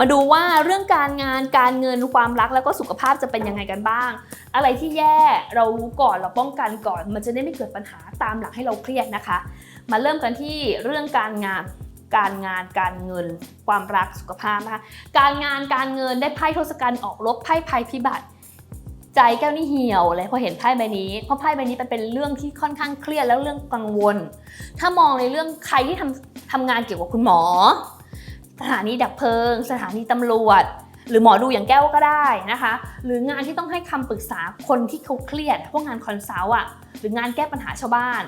มาดูว่าเรื่องการงานการเงินความรักแล้วก็สุขภาพจะเป็นยังไงกันบ้าง อะไรที่แย่เรารู้ก่อนเราป้องกันก่อน มันจะได้ไม่เกิดปัญหาตามหลังให้เราเครียดนะคะ มาเริ่มกันที่เรื่องการงานการงานการเงิน ความรักสุขภาพนะคะการงานการเงินได้ไพ่ทศกัณฐ์ออกรบไพ่ภัยพิบัติ ใจแก้วนี่เหี่ยวเลยพอเห็นไพ่ใบนี้เพราะไพ่ใบนี้มันเป็นเรื่องที่ค่อนข้างเครียดแล้วเรื่องกังวล ถ้ามองในเรื่องใครที่ทำทำงานเกี่ยวกับคุณหมอ สถานีดับเพลิง สถานีตำรวจ หรือหมอดูอย่างแก้วก็ได้นะคะ หรืองานที่ต้องให้คำปรึกษาคนที่เขาเครียด พวกงานคอนซัลท์อะหรืองานแก้ปัญหาชาวบ้าน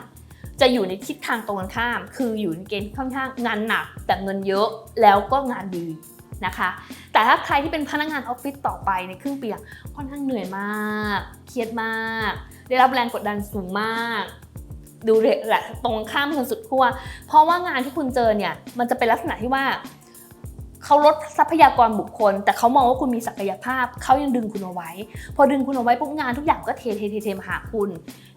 จะอยู่ในทิศทางตรงกันข้าม คืออยู่ในเกณฑ์ค่อนข้างงานหนัก แต่เงินเยอะแล้วก็งานดีนะคะ แต่ถ้าใครที่เป็นพนักงานออฟฟิศต่อไปในครึ่งปีหลังค่อนข้างเหนื่อยมาก เครียดมาก ได้รับแรงกดดันสูงมากดูเรแหละตรงข้ามกันสุดขั้วเพราะว่างานที่คุณเจอเนี่ยมันจะเป็นลักษณะที่ว่า เขาลดทรัพยากรบุคคล แต่เขามองว่าคุณมีศักยภาพ เขายังดึงคุณเอาไว้ พอดึงคุณเอาไว้ปุ๊บงานทุกอย่างก็เทเทเทเทมาหาคุณ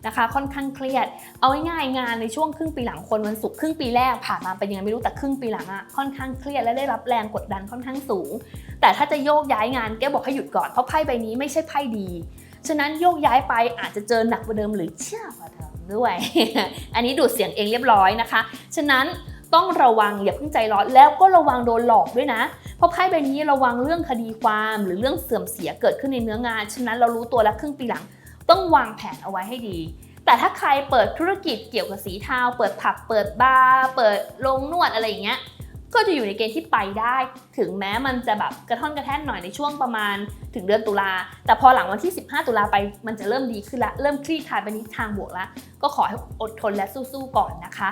นะคะ ค่อนข้างเครียด เอาง่ายงานในช่วงครึ่งปีหลังคนวันศุกร์ครึ่งปีแรกผ่านมาเป็นยังไงไม่รู้แต่ครึ่งปีหลังอะค่อนข้างเครียดและได้รับแรงกดดันค่อนข้างสูง แต่ถ้าจะโยกย้ายงานแกบอกให้หยุดก่อนเพราะไพ่ใบนี้ไม่ใช่ไพ่ดี ฉะนั้นโยกย้ายไปอาจจะเจอหนักกว่าเดิมหรือเชี่ยกว่าเดิมด้วย อันนี้ดูดเสียงเองเรียบร้อยนะคะ ฉะนั้น ต้องระวังอย่าเพิ่งใจร้อนแล้วก็ระวังโดนหลอกด้วยนะ เพราะไพ่ใบนี้ระวังเรื่องคดีความหรือเรื่องเสื่อมเสียเกิดขึ้นในเนื้องาน ฉะนั้นเรารู้ตัวแล้วครึ่งปีหลัง ต้องวางแผนเอาไว้ให้ดี แต่ถ้าใครเปิดธุรกิจเกี่ยวกับสีเทาเปิดผับเปิดบาร์เปิดโรงนวดอะไรอย่างเงี้ยก็จะอยู่ในเกณฑ์ที่ไปได้ ถึงแม้มันจะแบบกระท่อนกระแท่นหน่อยในช่วงประมาณถึงเดือนตุลา แต่พอหลังวันที่ 15 ตุลาไปมันจะเริ่มดีขึ้นละ เริ่มคลี่คลายไปในทางบวกละ ก็ขอให้อดทนและสู้ๆก่อนนะคะ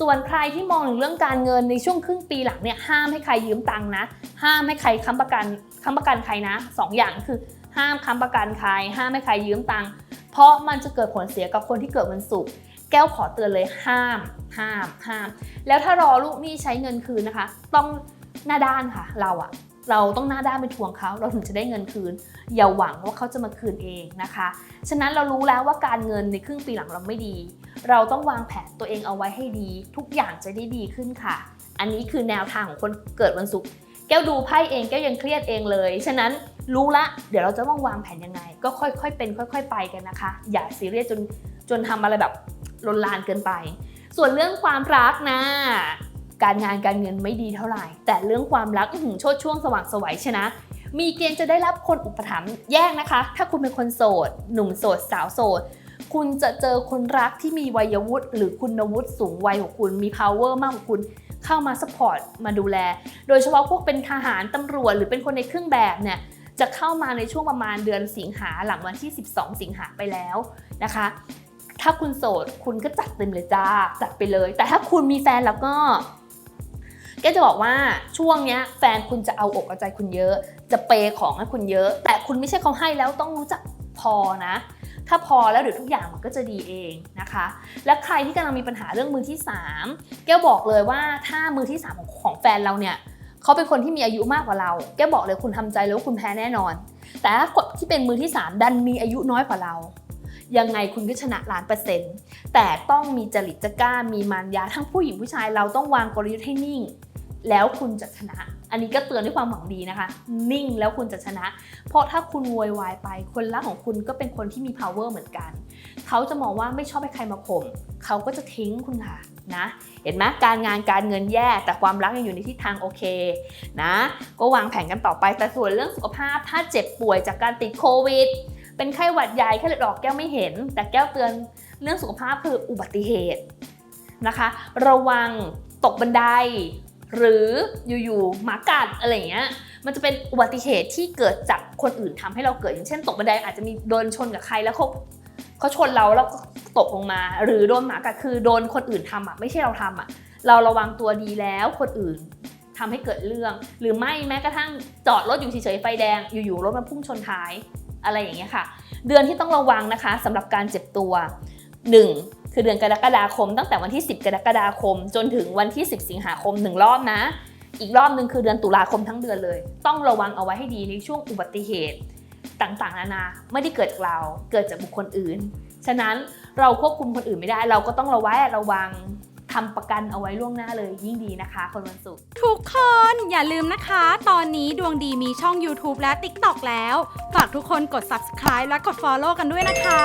ส่วนใครที่มองถึงเรื่องการเงินในช่วงครึ่งปีหลังเนี่ยห้ามให้ใครยืมตังค์นะ ห้ามให้ใครค้ำประกันค้ำประกันใครนะสองอย่างคือห้ามค้ำประกันใคร ห้ามให้ใครยืมตังค์เพราะมันจะเกิดผลเสียกับคนที่เกิดวันศุกร์แก้วขอเตือนเลยห้าม ห้าม ห้าม แล้วถ้ารอลูกหนี้ใช้เงินคืนนะคะ ต้องหน้าด้านค่ะ เราอะ เราต้องหน้าด้านไปทวงเขาเราถึงจะได้เงินคืน อย่าหวังว่าเขาจะมาคืนเองนะคะ ฉะนั้นเรารู้แล้วว่าการเงินในครึ่งปีหลังเราไม่ดี เราต้องวางแผนตัวเองเอาไว้ให้ดี ทุกอย่างจะได้ดีขึ้นค่ะ อันนี้คือแนวทางของคนเกิดวันศุกร์แก้วดูไพ่เองแก้วยังเครียดเองเลย ฉะนั้นรู้ละ เดี๋ยวเราจะต้องวางแผนยังไง ก็ค่อยๆ เป็น ค่อย ๆ ไปกันนะคะ อย่าซีเรียสจนจนทำอะไรแบบลนลานเกินไป ส่วนเรื่องความรักนะ การงานการเงินไม่ดีเท่าไหร่ แต่เรื่องความรักอือหือโชดช่วงสว่างไสวัยชนะ มีเกณฑ์จะได้รับคนอุปถัมภ์แยกนะคะ ถ้าคุณเป็นคนโสด หนุ่มโสด สาวโสด คุณจะเจอคนรักที่มีวัยวุฒิหรือคุณวุฒิสูงวัยของคุณมี power มากกว่าคุณเข้ามา support มาดูแล โดยเฉพาะพวกเป็นทหารตำรวจหรือเป็นคนในเครื่องแบบเนี่ยจะเข้ามาในช่วงประมาณเดือนสิงหาหลังวันที่ 12 สิงหาไปแล้วนะคะ ถ้าคุณโสดคุณก็จัดเต็มเลยจ้าจัดไปเลย แต่ถ้าคุณมีแฟนแล้วก็ กจะบอกว่าช่วงเนี้ยแฟนคุณจะเอาอกเอาใจคุณเยอะ จะเปย์ของให้คุณเยอะ แต่คุณไม่ใช่เขาให้แล้วต้องรู้จักพอนะ ถ้าพอแล้วเดี๋ยวทุกอย่างมันก็จะดีเองนะคะ และใครที่กำลังมีปัญหาเรื่องมือที่ 3 แกบอกเลยว่าถ้ามือที่ 3 ของของแฟนเราเนี่ยเขาเป็นคนที่มีอายุมากกว่าเรา แกบอกเลยคุณทำใจเลยว่าคุณแพ้แน่นอน แต่ถ้าคนที่เป็นมือที่ 3 ดันมีอายุน้อยกว่าเรายังไงคุณก็ชนะล้านเปอร์เซ็นต์แต่ต้องมีจริตจะกล้ามีมารยาทั้งผู้หญิงผู้ชายเราต้องวางกลยุทธ์ให้นิ่ง แล้วคุณจะชนะ อันนี้ก็เตือนด้วยความหวังดีนะคะ นิ่งแล้วคุณจะชนะ เพราะถ้าคุณโวยวายไป คนรักของคุณก็เป็นคนที่มี power เหมือนกัน เขาจะมองว่าไม่ชอบให้ใครมาข่มเขาก็จะทิ้งคุณค่ะนะ เห็นไหมการงานการเงินแย่แต่ความรักยังอยู่ในทิศทางโอเคนะ ก็วางแผนกันต่อไป แต่ส่วนเรื่องสุขภาพ ถ้าเจ็บป่วยจากการติดโควิด เป็นไข้หวัดใหญ่ไข้เลือดออกแก้วไม่เห็น แต่แก้วเตือนเรื่องสุขภาพคืออุบัติเหตุนะคะ ระวังตกบันได หรืออยู่ๆหมากัดอะไรเงี้ยมันจะเป็นอุบัติเหตุที่เกิดจากคนอื่นทำให้เราเกิดอย่างเช่น ตกบันไดอาจจะมีโดนชนกับใครแล้วเขาเขาชนเราแล้วก็ตกลงมา หรือโดนหมากัดคือโดนคนอื่นทำอะไม่ใช่เราทำอะเราระวังตัวดีแล้วคนอื่นทำให้เกิดเรื่อง หรือไม่แม้กระทั่งจอดรถอยู่เฉยๆไฟแดงอยู่ๆรถมันพุ่งชนท้ายอะไรอย่างเงี้ยค่ะ เดือนที่ต้องระวังนะคะสำหรับการเจ็บตัว 1. คือเดือนกรกฎาคม ตั้งแต่วันที่ 10 กรกฎาคม จนถึงวันที่ 10 สิงหาคม 1 รอบนะ อีกรอบหนึ่งคือเดือนตุลาคมทั้งเดือนเลย ต้องระวังเอาไว้ให้ดีในช่วงอุบัติเหตุ ต่างๆ นานาไม่ได้เกิดจากเราเกิดจากบุคคลอื่น ฉะนั้นเราควบคุมคนอื่นไม่ได้ เราก็ต้องระแวดระวังทำประกันเอาไว้ล่วงหน้าเลยยิ่งดีนะคะ คนวันศุกร์ทุกคนอย่าลืมนะคะ ตอนนี้ดวงดีมีช่อง YouTube และ TikTok แล้ว ฝากทุกคนกด subscribe และกด follow กันด้วยนะคะ